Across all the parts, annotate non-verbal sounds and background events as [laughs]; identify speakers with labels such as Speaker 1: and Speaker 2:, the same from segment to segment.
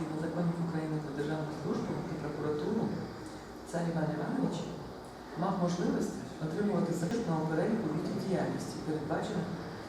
Speaker 1: згідно законів України про державну службу і прокуратуру, цар Іван Іванович мав можливість отримувати захисного переліку видів діяльності, передбачених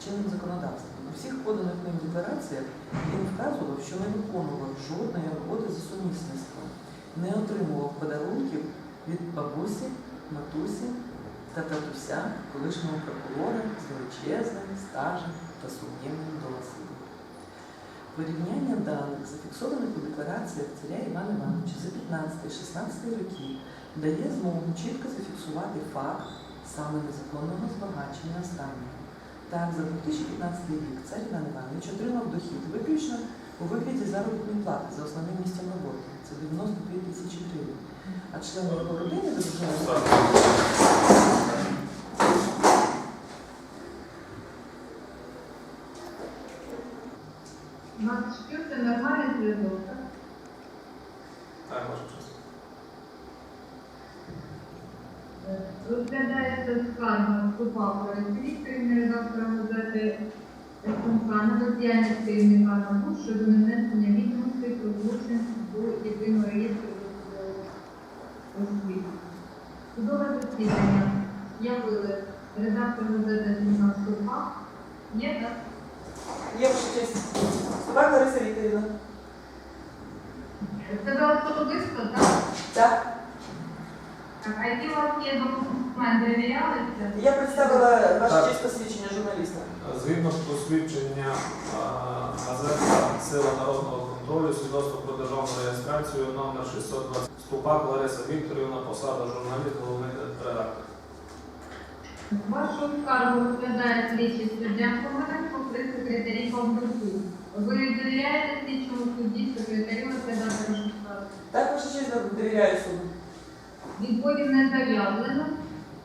Speaker 1: чинним законодавством. У всіх поданих ним деклараціях він вказував, що не виконував жодної роботи за сумісництвом, не отримував подарунків від бабусі, матусі та татуся, колишнього прокурора з величезним стажем та сумнівним досвідом. Порівняння даних, зафіксованих у деклараціях царя Івана Івановича за 15-16 роки, дає змогу чітко зафіксувати факт саме незаконного збагачення останнього. Так, за 2015 рік цар Іван Іванович отримав дохід виключно у вигляді заробітної плати за основним місцем роботи. Це 92 тисячі гривень. А члени його родини дружини
Speaker 2: У нас чується зв'язок, так?
Speaker 3: Так, ваша честь.
Speaker 2: Е, Розглядається скарга Ступа Вікторівни, редактора газети СМК на бездіяльність керівника НАБУ щодо нанесення відомостей про злочин до єдиного реєстру освіти. Судове засідання явили редактор газети СМК Ступа. Є так?
Speaker 1: Є честь. Собак Лариса Вікторівна.
Speaker 2: Це ви особисто, так?
Speaker 1: Так.
Speaker 2: А які у вас є документи перевірялися?
Speaker 1: Я представила ваша
Speaker 3: Так.
Speaker 1: честь посвідчення журналіста.
Speaker 3: Згідно з посвідчення а, газета Сила народного контролю, свідоцтво про державну реєстрацію номер 620 Ступак Лариса Вікторівна, посада журналіст, головний редактор.
Speaker 2: Вашу скаргу розглядає слідчий суддя Комаренко при секретарі. Ви довіряєте слідчому судді секретарю розглядати вашу скаргу?
Speaker 1: Так, ваша честь довіряю суду.
Speaker 2: Відводів не заявлено.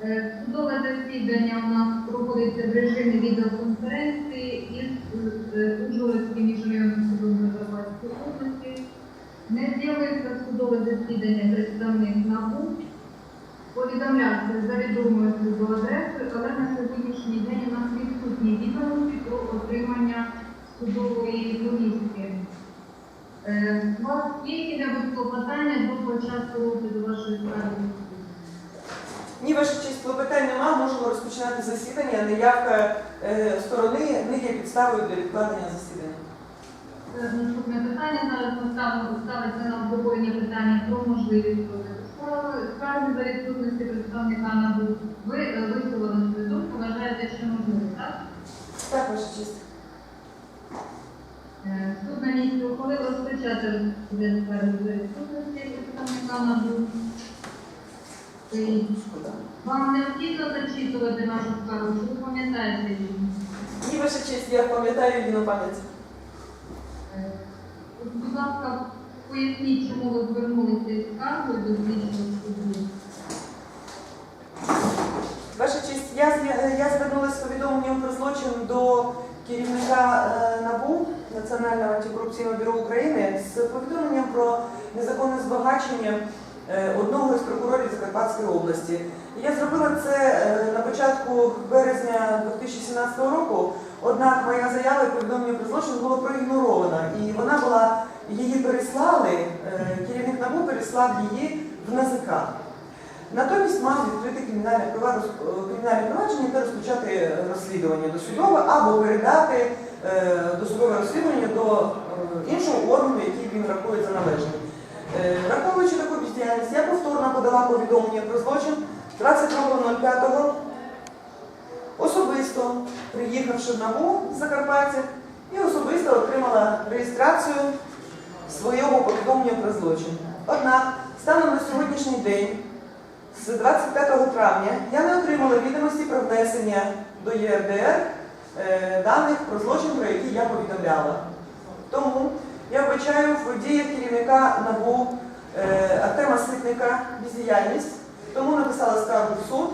Speaker 2: Е, Судове засідання у нас проходиться в режимі відеоконференції із е, Ужгородським міжрайонним судом Закарпатської області. Не з'явився судове засідання представник НАБУ. Повідомлявся за відомою судовою але на сьогоднішній день у нас відсутні відомості про отримання судової повістки. Е, У вас є які-небудь клопотання до початку розгляду вашої справи?
Speaker 1: Ні, ваша честь, клопотань нема, можемо розпочинати засідання. Неявка е, сторони не є підставою для відкладення засідання.
Speaker 2: Це наступне питання. Зараз ми ставимо ставиться на обговорення питання про можливість розгляду справи. За відсутності представника НАБУ. Ви е, висловили свою думку, вважаєте, що можливо, так?
Speaker 1: Так, ваша честь.
Speaker 2: Е, Суд на місці відсутності представника НАБУ. Е, Вам необхідно зачитувати нашу справу, чи ви пам'ятаєте її?
Speaker 1: Ні, ваша честь, я пам'ятаю її на пам'ять.
Speaker 2: Е, Будь ласка, поясніть, чому ви звернулися із скаргою до слідчого суду.
Speaker 1: Ваша честь, я, я звернулася з повідомленням про злочин до керівника е, НАБУ Національного антикорупційного бюро України з повідомленням про незаконне збагачення е, одного із прокурорів Закарпатської області. Я зробила це е, на початку березня 2017 року, однак моя заява і повідомлення про злочин було проігноровано, і вона була, її переслали, е, керівник НАБУ переслав її в НАЗК. Натомість мав відкрити кримінальне провадження та розпочати розслідування досудове або передати досудове розслідування до е, іншого органу, який він рахує за належним. Е, Враховуючи таку бездіяльність, я повторно подала повідомлення про злочин 22.05 особисто приїхавши в НАБУ з Закарпаття і особисто отримала реєстрацію свого повідомлення про злочин. Однак, станом на сьогоднішній день, з 25 травня, я не отримала відомості про внесення до ЄРДР е, даних про злочин, про які я повідомляла. Тому я вбачаю в діях керівника НАБУ е, Артема Ситника бездіяльність, тому написала скаргу в суд.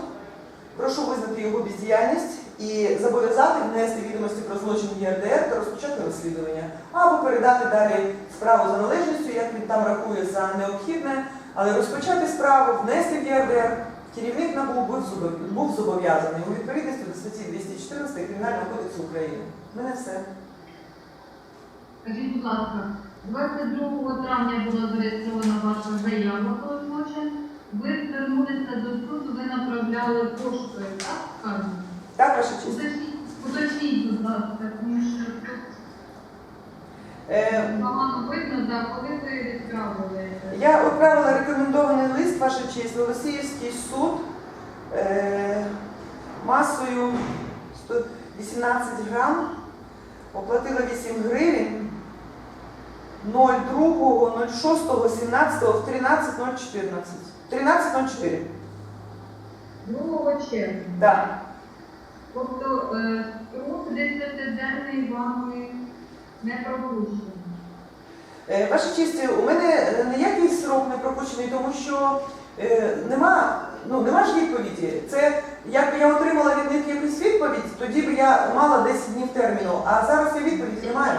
Speaker 1: Прошу визнати його бездіяльність і зобов'язати внести відомості про злочин ЄРДР та розпочати розслідування, або передати далі справу за належністю, як він там рахує за необхідне, але розпочати справу, внести в ЄРДР. Керівник НАБУ був зобов'язаний у відповідності до статті 214 Кримінального кодексу України. У мене все.
Speaker 2: Скажіть, будь ласка, 22 травня була зареєстрована ваша заява про злочин. Ви звернулися до суду, ви направляли поштою, так?
Speaker 1: Так, ваша честь.
Speaker 2: Уточніть, будь ласка, тому що тут погано видно, так, коли ви відправили.
Speaker 1: Я відправила рекомендований лист, ваша честь, в суд е, масою 118 грам, оплатила 8 гривень 02, 06, 17, в 13.014. 13.04.
Speaker 2: 2 червня.
Speaker 1: Да.
Speaker 2: Тобто е, строк 10-денний вами не пропущений.
Speaker 1: Е, Ваша честь, у мене е, ніякий срок не пропущений, тому що е, нема, ну, нема ж відповіді. Це якби я отримала від них якусь відповідь, тоді б я мала 10 днів терміну, а зараз я відповідь не маю.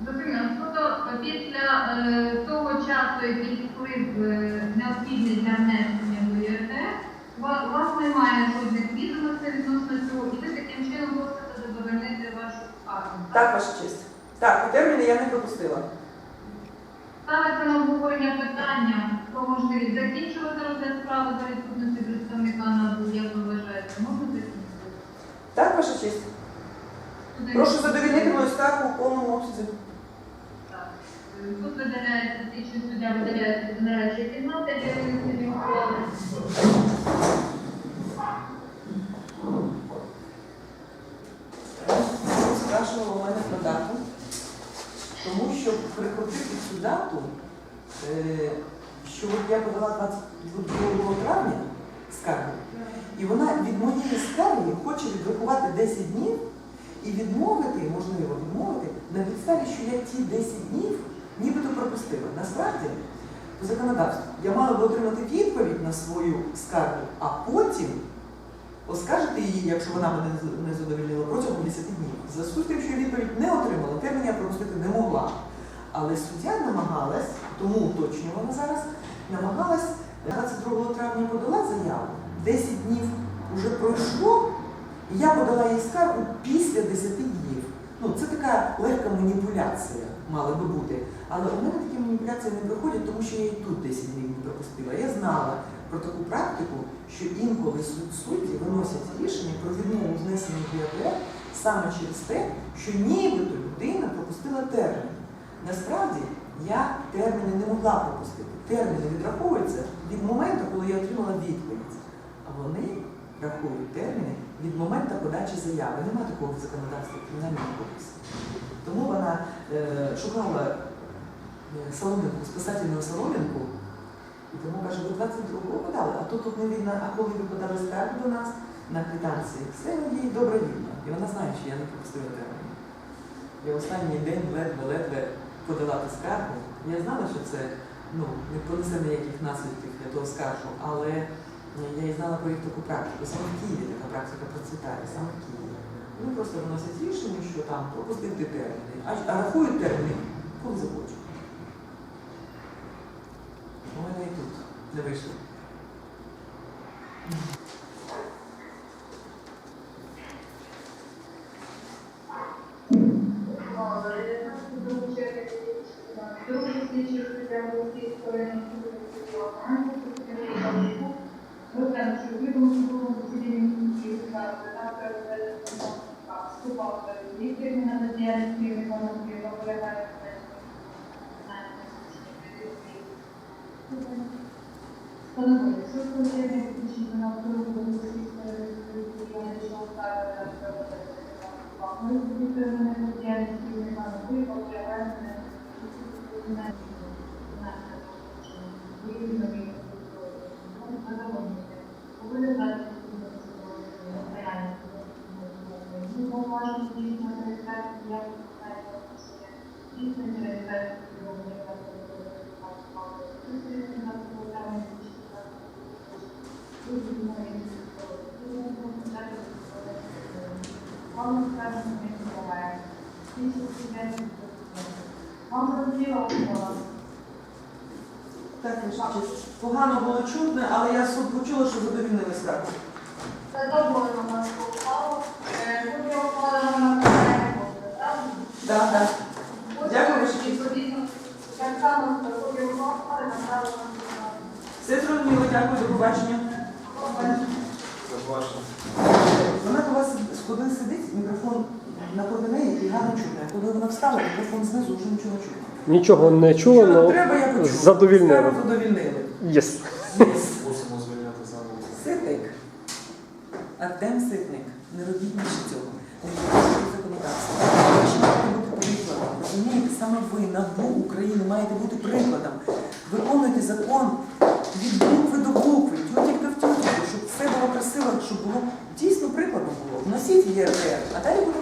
Speaker 2: Зрозуміло. Тобто після е, того часу, який вплив е, необхідний для внесення до ЄРДР, у вас немає жодних відомостей відносно цього, і ви таким чином просите задовольнити вашу скаргу.
Speaker 1: Так, ваша честь. Так, терміни я не пропустила.
Speaker 2: Ставиться на обговорення питання про можливість закінчувати розгляд справи за відсутності представника НАБУ, як ви вважаєте, можна закінчити?
Speaker 1: Так, ваша честь. Прошу задовільнити мою скаргу в повному обсязі.
Speaker 2: Так. Тут видаляється, слідчий суддя видаляється з нарадчої кімнати, для винесення
Speaker 1: Спрашувала мене про дату, тому що прикрутити цю дату, е, що я подала 22 травня скаргу, і вона від моєї скарги хоче відрахувати 10 днів і відмовити, можливо, відмовити на підставі, що я ті 10 днів нібито пропустила. Насправді, по законодавству, я мала би отримати відповідь на свою скаргу, а потім оскаржити її, якщо вона мене не з- не задовольнила протягом 10 днів. В зв'язку з тим, що я відповідь не отримала, термін я пропустити не могла. Але суддя намагалась, тому уточнювала зараз, намагалась 22 травня подала заяву, 10 днів вже пройшло, і я подала їй скаргу після 10 днів. Ну, це така легка маніпуляція мала би бути. Але у мене такі маніпуляції не проходять, тому що я і тут 10 днів не пропустила. Я знала про таку практику, що інколи суд судді виносять рішення про відмову знесення ДРД саме через те, що нібито людина пропустила термін. Насправді я терміни не могла пропустити. Терміни відраховуються від моменту, коли я отримала відповідь. А вони рахують терміни від моменту подачі заяви. Нема такого в законодавстві кримінального кодексу. Тому вона е, шукала е, соломинку, спасательну соломинку, і тому каже, ви 22-го подали, а тут тут не видно, а коли ви подали скаргу до нас на квитанції, все їй добре видно. І вона знає, що я не пропустила термін. Я останній день ледве-ледве подала ту скаргу. Я знала, що це ну, не понесе ніяких наслідків, я то скаржу, але е, я і знала про їх таку практику. Саме в Києві така практика процвітає, саме в Києві. Вони просто виносять рішення, що там пропустити терміни, а рахують терміни, коли захочуть. У мене і тут не вийшло.
Speaker 2: Другий Встановлює, що складення підключення на второму Голосівської юридичного скарги та переведення діяльність керівника Києва полягає Вам зрозуміло, що
Speaker 1: Так. Погано було чутно, але я почула, що задовільнили скаргу.
Speaker 2: задоволено нас попало. Тут його вкладено на правильне правда?
Speaker 1: Да, да. Дякую, ваша честь.
Speaker 2: розглянув такої ухвали направили на депутатів.
Speaker 1: Все зрозуміло, дякую, до побачення.
Speaker 3: Зауваження.
Speaker 1: Вона до вас коли сидить, мікрофон напроти неї і гарно чутно. А Коли вона встала, мікрофон знизу вже нічого не чутно.
Speaker 4: Нічого не чула,
Speaker 1: Що
Speaker 4: але
Speaker 1: треба, я почула. [laughs]
Speaker 4: задовільнили.
Speaker 1: Сферу задовільнили.
Speaker 4: Єс.
Speaker 3: Мусимо звільняти заново.
Speaker 1: Ситник. Артем Ситник. Не робіть більше цього. Не порушуйте законодавство. Ви маєте бути прикладом. Розумієте, саме ви, НАБУ України, маєте бути прикладом. Виконуйте закон від букви до букви, тютілька в тютельку, щоб все було красиво, щоб було дійсно прикладом було. Вносіть ЄРДР, а далі буде